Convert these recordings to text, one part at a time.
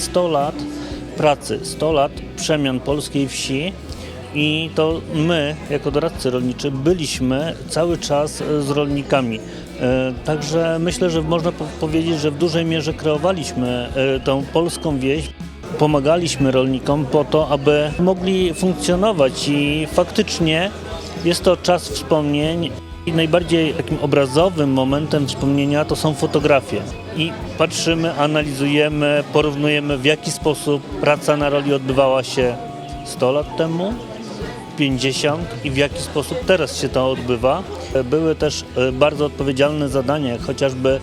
100 lat pracy, 100 lat przemian polskiej wsi i to my, jako doradcy rolniczy, byliśmy cały czas e, z rolnikami. E, Także myślę, że można po- powiedzieć, że w dużej mierze kreowaliśmy e, tą polską wieś. Pomagaliśmy rolnikom po to, aby mogli funkcjonować i faktycznie jest to czas wspomnień. I najbardziej takim obrazowym momentem wspomnienia to są fotografie. I patrzymy, analizujemy, porównujemy w jaki sposób praca na roli odbywała się 100 lat temu, 50 i w jaki sposób teraz się to odbywa. Były też e, bardzo odpowiedzialne zadania, jak chociażby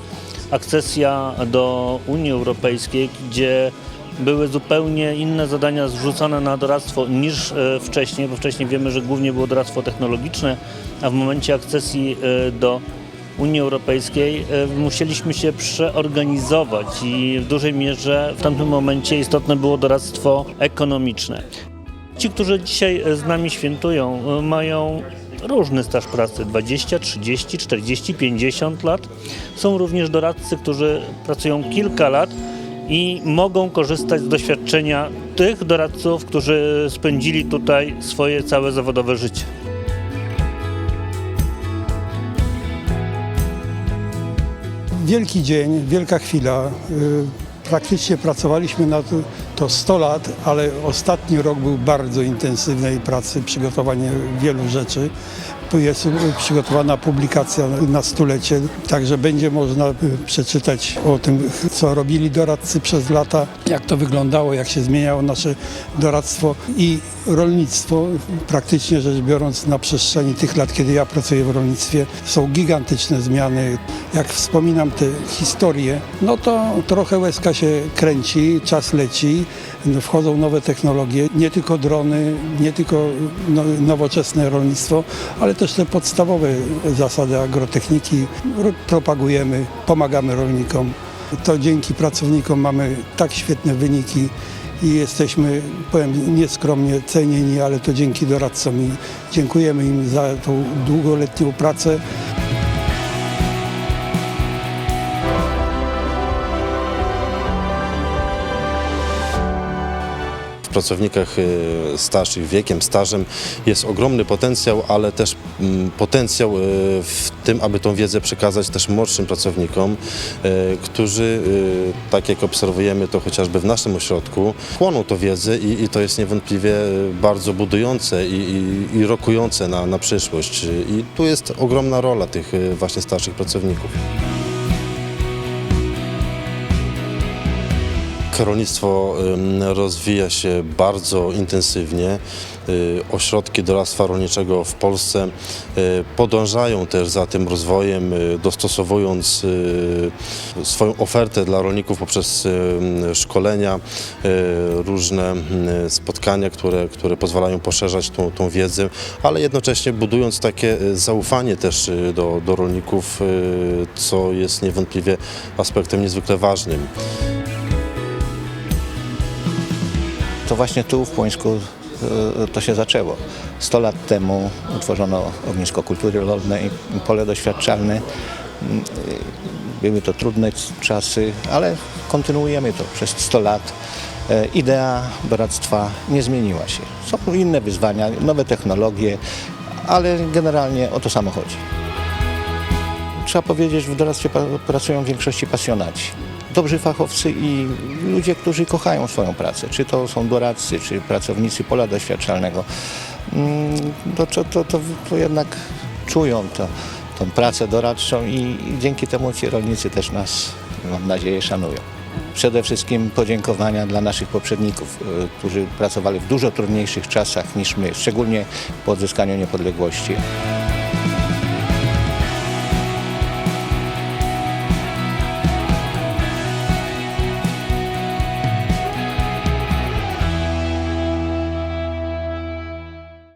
akcesja do Unii Europejskiej, gdzie były zupełnie inne zadania zrzucone na doradztwo niż e, wcześniej, bo wcześniej wiemy, że głównie było doradztwo technologiczne, a w momencie akcesji e, do Unii Europejskiej e, musieliśmy się przeorganizować i w dużej mierze w tamtym momencie istotne było doradztwo ekonomiczne. Ci, którzy dzisiaj z nami świętują, mają różny staż pracy 20, 30, 40, 50 lat. Są również doradcy, którzy pracują kilka lat i mogą korzystać z doświadczenia tych doradców, którzy spędzili tutaj swoje całe zawodowe życie. Wielki dzień, wielka chwila. Y, Praktycznie pracowaliśmy na to, to 100 lat, ale ostatni rok był bardzo intensywnej pracy, przygotowanie wielu rzeczy. Tu jest przygotowana publikacja na stulecie, także będzie można y, przeczytać o tym, co robili doradcy przez lata, jak to wyglądało, jak się zmieniało nasze doradztwo i rolnictwo. Praktycznie rzecz biorąc, na przestrzeni tych lat, kiedy ja pracuję w rolnictwie, są gigantyczne zmiany. Jak wspominam te historie, no to trochę łezka się kręci, czas leci, wchodzą nowe technologie, nie tylko drony, nie tylko no, nowoczesne rolnictwo, ale też te podstawowe zasady agrotechniki ro- propagujemy, pomagamy rolnikom. To dzięki pracownikom mamy tak świetne wyniki i jesteśmy, powiem nieskromnie, cenieni, ale to dzięki doradcom i dziękujemy im za tą długoletnią pracę. Pracownikach y, starszych wiekiem, stażem jest ogromny potencjał, ale też mm, potencjał y, w tym, aby tą wiedzę przekazać też młodszym pracownikom, y, którzy, tak jak obserwujemy to chociażby w naszym ośrodku, chłoną tą wiedzę i, i to jest niewątpliwie bardzo budujące i, i, i rokujące na, na przyszłość. I tu jest ogromna rola tych właśnie starszych pracowników. Rolnictwo rozwija się bardzo intensywnie. Y, Ośrodki doradztwa rolniczego w Polsce y, podążają też za tym rozwojem, y, dostosowując swoją ofertę dla rolników poprzez szkolenia, różne spotkania, które, które pozwalają poszerzać tą, tą wiedzę, ale jednocześnie budując takie zaufanie też do, do rolników, co jest niewątpliwie aspektem niezwykle ważnym. To właśnie tu w Płońsku e, to się zaczęło. 100 lat temu utworzono ognisko kultury rolnej, pole doświadczalne. Mm, Były to trudne czasy, ale kontynuujemy to przez 100 lat. E, Idea doradztwa nie zmieniła się. Są inne wyzwania, nowe technologie, ale generalnie o to samo chodzi. Trzeba powiedzieć, w doradztwie pracują w większości pasjonaci. Dobrzy fachowcy i ludzie, którzy kochają swoją pracę. Czy to są doradcy, czy pracownicy pola doświadczalnego. Mm, To, to, to, to, to jednak czują to, tą pracę doradczą i, i dzięki temu ci rolnicy też nas, mam nadzieję, szanują. Przede wszystkim podziękowania dla naszych poprzedników, y, którzy pracowali w dużo trudniejszych czasach niż my, szczególnie po odzyskaniu niepodległości.